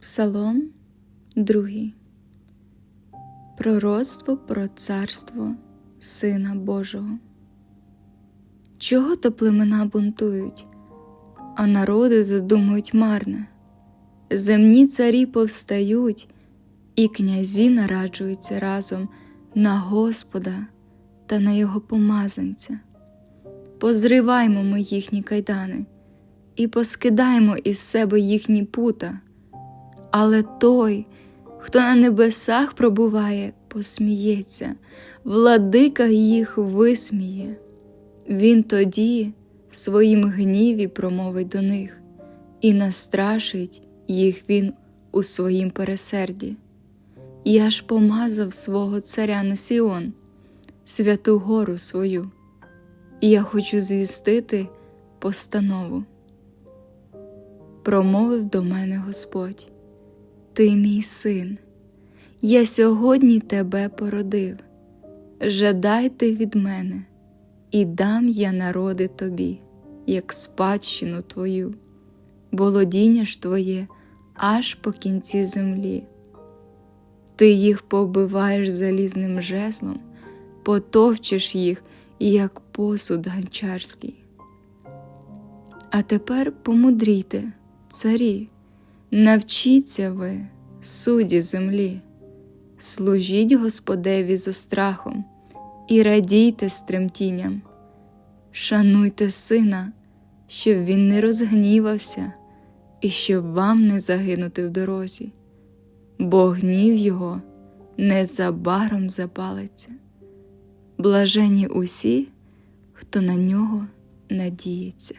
Псалом 2. Пророцтво про царство Сина Божого. Чого то племена бунтують, а народи задумують марне. Земні царі повстають, і князі нараджуються разом на Господа та на його помазанця. Позриваймо ми їхні кайдани і поскидаємо із себе їхні пута. Але той, хто на небесах пробуває, посміється, владика їх висміє. Він тоді в своїм гніві промовить до них, і настрашить їх він у своїм пересерді. Я ж помазав свого царя на Сіон, святу гору свою, і я хочу звістити постанову. Промовив до мене Господь. Ти мій син, я сьогодні тебе породив. Жадай ти від мене, і дам я народи тобі, як спадщину твою, володіння ж твоє аж по кінці землі. Ти їх побиваєш залізним жезлом, потовчеш їх, як посуд ганчарський. А тепер помудрійте, царі. Навчіться ви, судді землі, служіть Господеві з острахом і радійте з тремтінням, шануйте сина, щоб він не розгнівався і щоб вам не загинути в дорозі, бо гнів його незабаром запалиться. Блажені усі, хто на нього надіється.